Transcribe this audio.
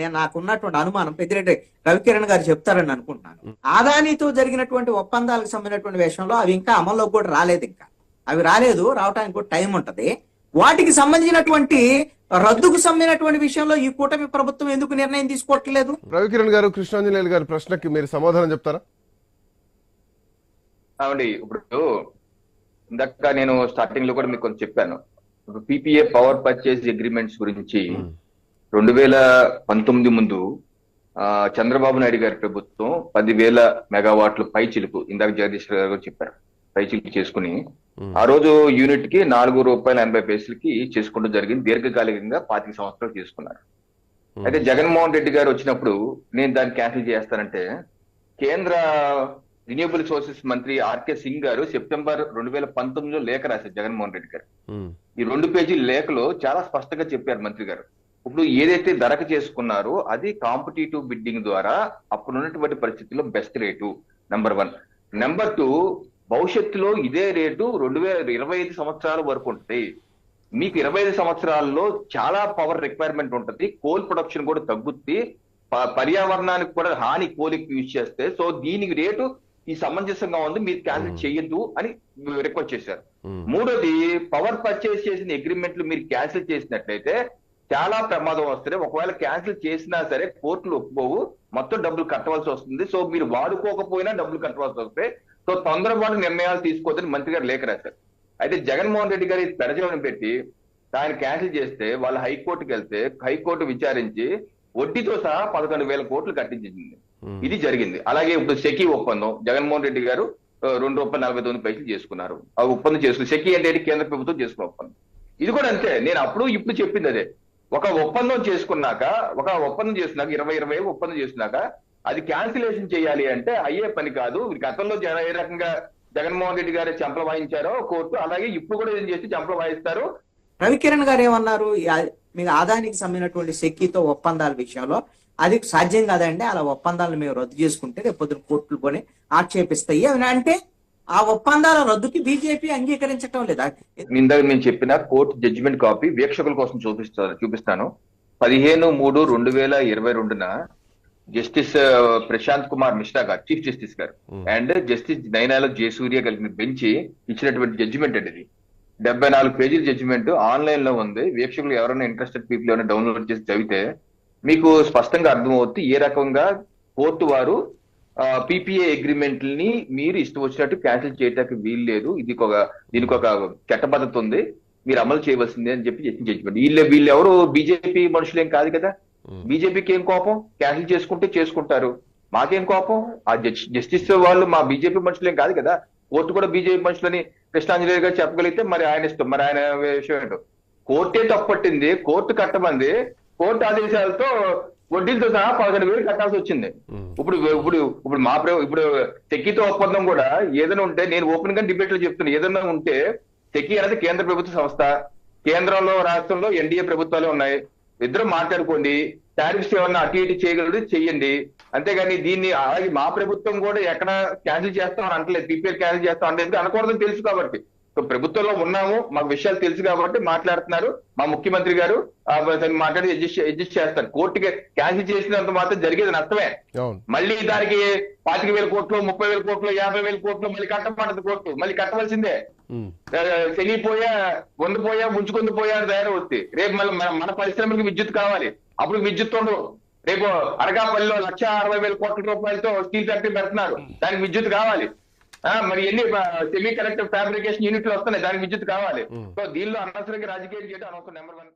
నేను నాకున్నటువంటి అనుమానం పెద్దిరెడ్డి రవికిరణ్ గారు చెప్తారని అనుకుంటున్నాను. ఆదానితో జరిగినటువంటి ఒప్పందాలకు సంబంధించినటువంటి విషయంలో అవి ఇంకా అమల్లోకి కూడా రాలేదు ఇంకా. అవి రాలేదు రావడానికి కూడా టైం ఉంటది. వాటికి సంబంధించినటువంటి రద్దుకు సంబంధించినటువంటి విషయంలో ఈ కూటమి ప్రభుత్వం ఎందుకు నిర్ణయం తీసుకోవట్లేదు? రవికిరణ్ గారు కృష్ణాంజనేయులు గారి ప్రశ్నకి మీరు సమాధానం చెప్తారా? అవునండి ఇప్పుడు ఇందాక నేను స్టార్టింగ్లో కూడా మీకు కొంచెం చెప్పాను. ఇప్పుడు పీపీఏ పవర్ పర్చేజ్ అగ్రిమెంట్స్ గురించి రెండు వేల పంతొమ్మిది ముందు చంద్రబాబు నాయుడు గారి ప్రభుత్వం పదివేల మెగావాట్లు పై చిలుకు ఇందాక జగదీష్ గారు చెప్పారు పై చిలుకు చేసుకుని ఆ రోజు యూనిట్కి నాలుగు రూపాయల ఎనభై పైసలకి చేసుకుంటూ జరిగింది దీర్ఘకాలికంగా పాతిక సంవత్సరాలు చేసుకున్నారు. అయితే జగన్మోహన్ రెడ్డి గారు వచ్చినప్పుడు నేను దాన్ని క్యాన్సిల్ చేస్తానంటే కేంద్ర రిన్యూబుల్ సోర్సెస్ మంత్రి ఆర్కే సింగ్ గారు సెప్టెంబర్ రెండు వేల పంతొమ్మిదిలో లేఖ రాశారు జగన్మోహన్ రెడ్డి గారు. ఈ రెండు పేజీల లేఖలో చాలా స్పష్టంగా చెప్పారు మంత్రి గారు. ఇప్పుడు ఏదైతే ధరకు చేసుకున్నారో అది కాంపిటేటివ్ బిడ్డింగ్ ద్వారా అప్పుడు ఉన్నటువంటి పరిస్థితుల్లో best rate number one number two భవిష్యత్తులో ఇదే రేటు రెండు వేల ఇరవై ఐదు సంవత్సరాల వరకు ఉంటుంది. మీకు ఇరవై ఐదు సంవత్సరాల్లో చాలా పవర్ రిక్వైర్మెంట్ ఉంటుంది. కోల్ ప్రొడక్షన్ కూడా తగ్గుద్ది. పర్యావరణానికి కూడా హాని కోలికి యూజ్ చేస్తే సో దీనికి రేటు ఈ సమంజసంగా ఉంది. మీరు క్యాన్సిల్ చేయొద్దు అని రిక్వెస్ట్ చేశారు. ఉమ్, మూడోది పవర్ పర్చేస్ చేసిన అగ్రిమెంట్లు మీరు క్యాన్సిల్ చేసినట్లయితే చాలా ప్రమాదం వస్తుంది. ఒకవేళ క్యాన్సిల్ చేసినా సరే కోర్టులు ఒప్పుకోవు. మొత్తం డబ్బులు కట్టవలసి వస్తుంది. సో మీరు వాడుకోకపోయినా డబ్బులు కట్టవలసి వస్తాయి సో తొందరపాటు నిర్ణయాలు తీసుకోవద్దని మంత్రి గారు లేఖ రాశారు. అయితే జగన్మోహన్ రెడ్డి గారి పెడజలను పెట్టి ఆయన క్యాన్సిల్ చేస్తే వాళ్ళు హైకోర్టుకి వెళ్తే హైకోర్టు విచారించి వడ్డీతో సహా పదకొండు వేల కోట్లు కట్టించింది. ఇది జరిగింది. అలాగే ఇప్పుడు సెకీ ఒప్పందం. జగన్మోహన్ రెడ్డి గారు రెండు రూపాయల నలభై తొమ్మిది పైసలు చేసుకున్నారు. ఆ ఒప్పందం చేసుకున్నారు. సెకీ అంటే? కేంద్ర ప్రభుత్వం చేసుకున్న ఒప్పందం. ఇది కూడా అంతే. నేను అప్పుడు ఇప్పుడు చెప్పింది అదే. ఒక ఒప్పందం చేసుకున్నాక ఒక ఒప్పందం చేసినాక ఇరవై ఇరవై ఒప్పందం చేసినాక అది క్యాన్సిలేషన్ చేయాలి అంటే అయ్యే పని కాదు. గతంలో జన- ఏ రకంగా జగన్మోహన్ రెడ్డి గారు చెంపలు వాయించారో కోర్టు అలాగే ఇప్పుడు కూడా ఏం చేసి చెంపలు వాయిస్తారు. రవికిరణ్ గారు ఏమన్నారు? మీకు ఆదానికి సంబంధించినటువంటి శక్తితో ఒప్పందాల విషయంలో అది సాధ్యం కాదండి అలా ఒప్పందాలను మేము రద్దు చేసుకుంటే రేపు పొద్దున కోర్టులు కొని ఆక్షేపిస్తాయి. అని అంటే ఆ ఒప్పందాల రద్దుకి బీజేపీ అంగీకరించటం లేదా? ఇందాక నేను చెప్పిన కోర్టు జడ్జిమెంట్ కాపీ వీక్షకుల కోసం చూపిస్తాను చూపిస్తాను. పదిహేను మూడు రెండు వేల ఇరవై రెండున justice Prashant Kumar Mishra garu chief justice garu. And justice Nainala Jayasurya కలిగిన బెంచ్ ఇచ్చినటువంటి జడ్జిమెంట్ అండి ఇది. డెబ్బై నాలుగు పేజీల జడ్జిమెంట్ ఆన్లైన్లో ఉంది. వీక్షకులు ఎవరైనా ఇంట్రెస్టెడ్ పీపుల్ ఏమైనా డౌన్లోడ్ చేసి చదివితే మీకు స్పష్టంగా అర్థమవుతుంది ఏ రకంగా కోర్టు వారు పీపీఏ అగ్రిమెంట్లని మీరు ఇష్టం వచ్చినట్టు క్యాన్సిల్ చేయడానికి వీలు లేదు. ఇది ఒక దీనికి ఒక చట్టబద్ధత ఉంది. మీరు అమలు చేయవలసిందే అని చెప్పి జడ్జిమెంట్ వీళ్ళు వీళ్ళు ఎవరు బీజేపీ మనుషులేం కాదు కదా. బీజేపీకి ఏం కోపం? క్యాన్సిల్ చేసుకుంటే చేసుకుంటారు. మాకేం కోపం? ఆ జస్టిస్ వాళ్ళు మా బీజేపీ మనుషులేం కాదు కదా. కోర్టు కూడా బీజేపీ మనుషులని కృష్ణాంజలి గారు చెప్పగలిగితే మరి ఆయన ఇష్టం మరి ఆయన విషయం ఏంటో. కోర్టే తప్పట్టింది. కోర్టు కట్టమంది. కోర్టు ఆదేశాలతో వడ్డీలతో సహా పదకొండు వేలు కట్టాల్సి వచ్చింది. ఇప్పుడు ఇప్పుడు ఇప్పుడు మా ఇప్పుడు సెకీతో ఒప్పందం కూడా ఏదైనా ఉంటే నేను ఓపెన్గా డిబేట్లో చెప్తున్నా. ఏదైనా ఉంటే సెకీ అనేది కేంద్ర ప్రభుత్వ సంస్థ. కేంద్రంలో రాష్ట్రంలో ఎన్డీఏ ప్రభుత్వాలు ఉన్నాయి. ఇద్దరు మాట్లాడుకోండి. టారిఫ్స్ ఏమన్నా అటు ఇటు చేయగలరు చెయ్యండి. అంతేగాని దీన్ని అలాగే మా ప్రభుత్వం కూడా ఎక్కడ క్యాన్సిల్ చేస్తాం అని అంటలేదు పీపీఎల్ క్యాన్సిల్ చేస్తాం అంటే అనకూడదని తెలుసు కాబట్టి. సో ప్రభుత్వంలో ఉన్నాము మాకు విషయాలు తెలుసు కాబట్టి మాట్లాడుతున్నారు. మా ముఖ్యమంత్రి గారు మాట్లాడి అడ్జస్ట్ అడ్జస్ట్ చేస్తారు. కోర్టుకి క్యాన్సిల్ చేసినంత మాత్రం జరిగేది నష్టమే. మళ్ళీ దానికి పాతిక వేల కోట్లు ముప్పై వేల కోట్లు యాభై వేల కోట్లు మళ్ళీ కట్టమంటది కోర్టు. మళ్ళీ కట్టవలసిందే. శనిపోయా వండిపోయా ముంచుకొని పోయా అని తయారు వస్తుంది రేపు మళ్ళీ మన పరిశ్రమలకు విద్యుత్ కావాలి. అప్పుడు విద్యుత్ ఉండదు. రేపు అనకాపల్లిలో లక్ష అరవై వేల కోట్ల రూపాయలతో స్టీల్ ఫ్యాక్టరీ పెడుతున్నారు. దానికి విద్యుత్ కావాలి. మరి ఎన్ని సెమీ కండక్టర్ ఫ్యాబ్రికేషన్ యూనిట్లు వస్తున్నాయి దానికి విద్యుత్ కావాలి. సో దీనిలో అనవసరంగా రాజకీయం చేయడం అనవసరం నెంబర్ వన్